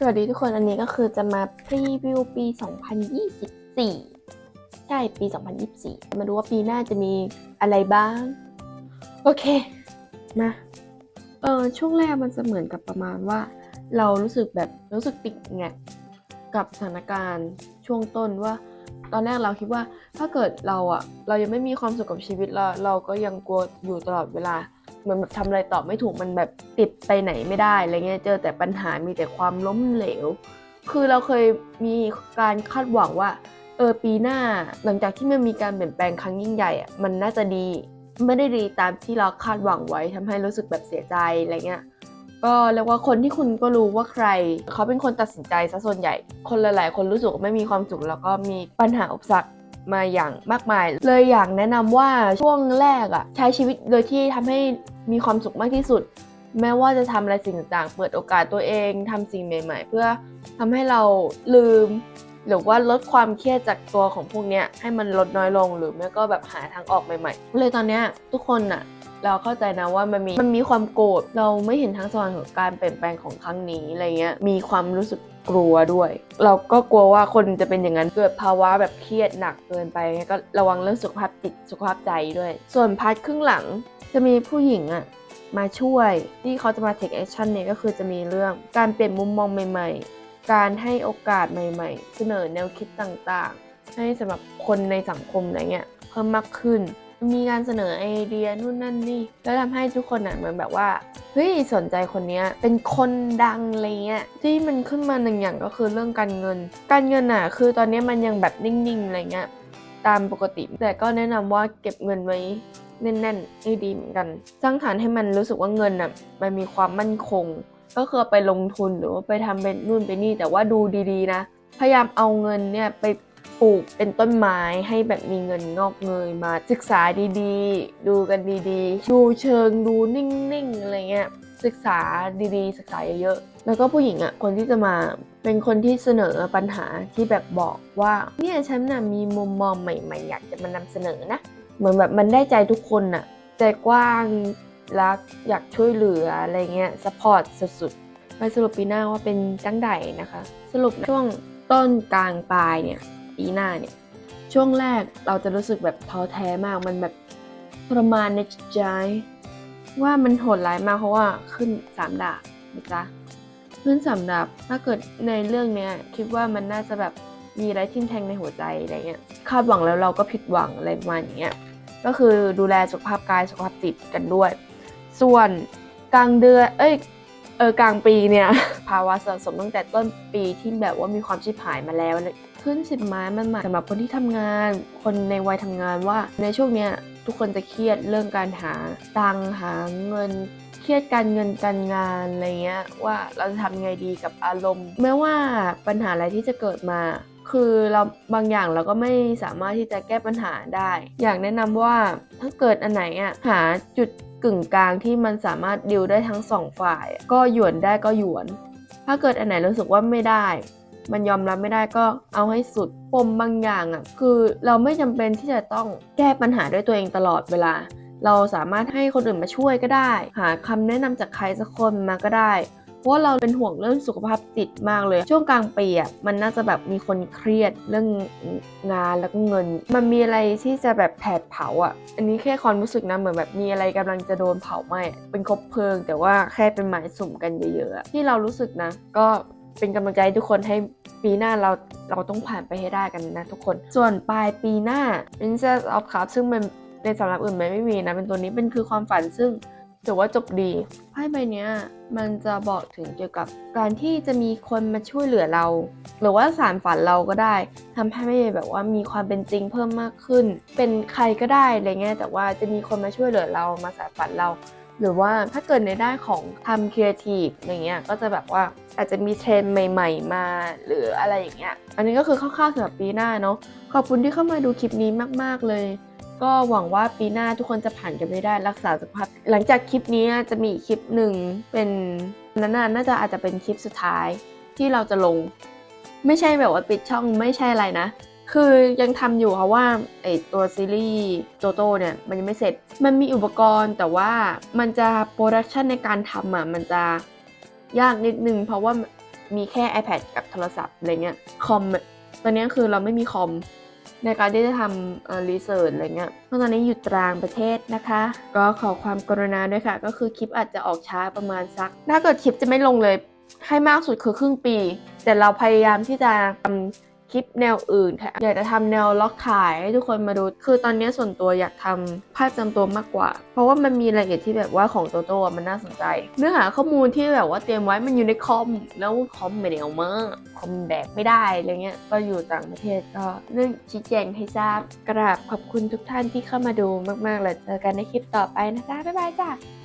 สวัสดีทุกคนอันนี้ก็คือจะมาพรีวิวปี 2024 ใช่ ปี 2024 มาดูว่าปีหน้าจะมีอะไรบ้าง โอเค มาเออช่วงแรกมันจะเหมือนกับประมาณว่า เรารู้สึกแบบรู้สึกติดแงกกับสถานการณ์ช่วงต้นว่า ตอนแรกเราคิดว่าถ้าเกิดเราอะเรายังไม่มีความสุขกับชีวิตเราเราก็ยังกลัวอยู่ตลอดเวลา มือนแบบทำอะไรต่อไม่ถูกมันแบบติดไปไหนไม่ได้อะไรเงี้ยเจอแต่ปัญหามีแต่ความล้มเหลว คือเราเคยมีการคาดหวังว่าเออปีหน้าหลังจากที่มันมีการเปลี่ยนแปลงครั้งยิ่งใหญ่อะมันน่าจะดีไม่ได้ดีตามที่เราคาดหวังไว้ทำให้รู้สึกแบบเสียใจอะไรเงี้ยก็เรียกว่าคนที่คุณก็รู้ว่าใคร เขาเป็นคนตัดสินใจซะส่วนใหญ่ คนหลาย ๆ คนรู้สึกไม่มีความสุขแล้วก็มีปัญหาอุปสรรค มาอย่างมากมาย เลยอยากแนะนำว่าช่วงแรกอะใช้ชีวิตโดยที่ทำให้มีความสุขมากที่สุด แม้ว่าจะทำอะไรสิ่งต่างๆ เปิดโอกาสตัวเองทำสิ่งใหม่ ๆ เพื่อทำให้เราลืมหรือว่าลดความเครียดจากตัวของพวกเนี้ยให้มันลดน้อยลงหรือไม่ก็แบบหาทางออกใหม่ๆ เลยตอนเนี้ยทุกคนน่ะ เราเข้าใจนะว่ามันมีมันมีความโกรธเราไม่เห็นทางสว่างของการเปลี่ยนแปลงของครั้งนี้อะไรเงี้ยมีความรู้สึกกลัวด้วย เราก็กลัวว่าคนจะเป็นอย่างนั้นเกิดภาวะแบบเครียดหนักเกินไปก็ระวังเรื่องสุขภาพจิตสุขภาพใจด้วย ส่วนพาร์ทครึ่งหลังจะมีผู้หญิงอะมาช่วยที่เขาจะมา take action เนี่ยก็คือจะมีเรื่องการเปลี่ยนมุมมองใหม่ ๆ การให้โอกาสใหม่ๆ เสนอแนวคิดต่างๆ ให้สำหรับคนในสังคมอะไรเงี้ยเพิ่มมากขึ้น มีการเสนอไอเดียนู่นนั่นนี่ แล้วทำให้ทุกคนอะเหมือนแบบว่าเฮ้ยสนใจคนเนี้ยเป็นคนดังอะไรเงี้ยที่มันขึ้นมาหนึ่งอย่างก็คือเรื่องการเงิน การเงินอะ คือตอนนี้มันยังแบบนิ่งๆอะไรเงี้ยตามปกติ แต่ก็แนะนำว่าเก็บเงินไว้แน่นๆให้ดีเหมือนกัน สร้างฐานให้มันรู้สึกว่าเงินอะมันมีความมั่นคง ก็คือไปลงทุนหรือว่าไปทำเป็นนู่นไปนี่แต่ว่าดูดีๆนะ พยายามเอาเงินเนี่ยไป ปลูกเป็นต้นไม้ให้แบบมีเงินงอกเงยมาศึกษาดีๆ ดูกันดีๆ ดูเชิงดูนิ่งๆอะไรเงี้ยศึกษาดีๆ ศึกษาเยอะๆ แล้วก็ผู้หญิงอะ คนที่จะมาเป็นคนที่เสนอปัญหาที่แบบบอกว่า เนี่ยฉันน่ะมีมุมมองใหม่ๆ อยากจะมานำเสนอนะ เหมือนแบบมันได้ใจทุกคนน่ะ ใจกว้างรักอยากช่วยเหลืออะไรเงี้ยสปอร์ตสุดๆไปสรุปปีหน้าว่าเป็นจังไดนะคะ สรุปช่วงต้นกลางปลายเนี่ย ปีหน้าเนี่ย ช่วงแรกเราจะรู้สึกแบบท้อแท้มาก มันแบบทรมานในจิตใจว่ามันโหดร้ายมากเพราะว่าขึ้นสามดาบนะจ๊ะขึ้นสามดาบถ้าเกิดในเรื่องเนี้ยคิดว่ามันน่าจะแบบมีอะไรทิ่มแทงในหัวใจอะไรเงี้ยคาดหวังแล้วเราก็ผิดหวังอะไรประมาณอย่างเงี้ยก็คือดูแลสุขภาพกายสุขภาพจิตกันด้วย ส่วนกลางเดือนเอ้ย เออกลางปีเนี่ยภาวะสะสมตั้งแต่ต้นปีที่แบบว่ามีความชิบหายมาแล้วขึ้นสิบไม้มันหมายสำหรับคนที่ทำงาน คนในวัยทำงานว่าในช่วงเนี้ยทุกคนจะเครียดเรื่องการหาตังหาเงินเครียดการเงินการงานอะไรเงี้ยว่าเราจะทำไงดีกับอารมณ์ แม้ว่าปัญหาอะไรที่จะเกิดมา คือเราบางอย่างเราก็ไม่สามารถที่จะแก้ปัญหาได้ อยากแนะนำว่าถ้าเกิดอันไหนอะหาจุด กึ่งกลางที่มันสามารถดิวได้ทั้งสองฝ่าย ก็หยวนได้ก็หยวน ถ้าเกิดอันไหนรู้สึกว่าไม่ได้ มันยอมรับไม่ได้ก็เอาให้สุดปมบางอย่างอะคือเราไม่จำเป็นที่จะต้องแก้ปัญหาด้วยตัวเองตลอดเวลา เราสามารถให้คนอื่นมาช่วยก็ได้ หาคำแนะนำจากใครสักคนมาก็ได้ เพราะว่าเราเป็นห่วงเรื่องสุขภาพจิตมากเลย ช่วงกลางปีอะมันน่าจะแบบมีคนเครียดเรื่องงานแล้วก็เงิน มันมีอะไรที่จะแบบแผดเผาอะ อันนี้แค่ความรู้สึกนะเหมือนแบบมีอะไรกำลังจะโดนเผาไหม้เป็นคบเพลิง แต่ว่าแค่เป็นหมายสุ่มกันเยอะๆที่เรารู้สึกนะ ก็เป็นกำลังใจทุกคนให้ปีหน้าเราเราต้องผ่านไปให้ได้กันนะทุกคน ส่วนปลายปีหน้า Princess of Cups ซึ่งมันในสำหรับอื่นมันไม่มีนะ เป็นตัวนี้เป็นคือความฝันซึ่ง ถือว่าจบดีไพ่ใบเนี้ยมันจะบอกถึงเกี่ยวกับการที่จะมีคนมาช่วยเหลือเรา หรือว่าสารฝันเราก็ได้ทำให้แบบว่ามีความเป็นจริงเพิ่มมากขึ้น เป็นใครก็ได้อะไรเงี้ยแต่ว่าจะมีคนมาช่วยเหลือเรามาสารฝันเรา หรือว่าถ้าเกิดในด้านของทำครีเอทีฟอย่างเงี้ยก็จะแบบว่าอาจจะมีเทรนใหม่ ๆ มาหรืออะไรอย่างเงี้ย อันนี้ก็คือคร่าวๆสำหรับปีหน้าเนาะขอบคุณที่เข้ามาดูคลิปนี้มาก ๆเลย ก็หวังว่าปีหน้าทุกคนจะผ่านกันไปได้รักษาสุขภาพ หลังจากคลิปนี้จะมีคลิปหนึ่งเป็นนั้นน่ะน่าจะอาจจะเป็นคลิปสุดท้ายที่เราจะลง ไม่ใช่แบบว่าปิดช่องไม่ใช่อะไรนะ คือยังทำอยู่เพราะว่าไอตัวซีรีส์โจโต้เนี่ยมันยังไม่เสร็จ มันมีอุปกรณ์แต่ว่ามันจะโปรดักชันในการทำอะมันจะยากนิดนึงเพราะว่ามีแค่ iPad กับโทรศัพท์อะไรเงี้ยคอมตอนนี้คือเราไม่มีคอม ในการที่จะทำเอ่อรีเสิร์ชอะไรเงี้ยเพราะตอนนี้อยู่ตรางประเทศนะคะ ก็ขอความกรุณาด้วยค่ะ ก็คือคลิปอาจจะออกช้าประมาณสัก ถ้าเกิดคลิปจะไม่ลงเลยให้มากสุดคือครึ่งปี แต่เราพยายามที่จะทำ คลิปแนวอื่นค่ะ อยากจะทำแนวล็อกขายให้ทุกคนมาดู คือตอนนี้ส่วนตัวอยากทำภาพจำตัวมากกว่า เพราะว่ามันมีรายละเอียดที่แบบว่าของโตโต้มันน่าสนใจ เนื้อหาข้อมูลที่แบบว่าเตรียมไว้มันอยู่ในคอม แล้วคอมไม่ได้เอามาคอมแบกไม่ได้อะไรเงี้ย ก็อยู่ต่างประเทศก็เรื่องชี้แจงให้ทราบ กราบขอบคุณทุกท่านที่เข้ามาดูมากๆเลยเจอกันในคลิปต่อไปนะคะบ๊ายบายจ้า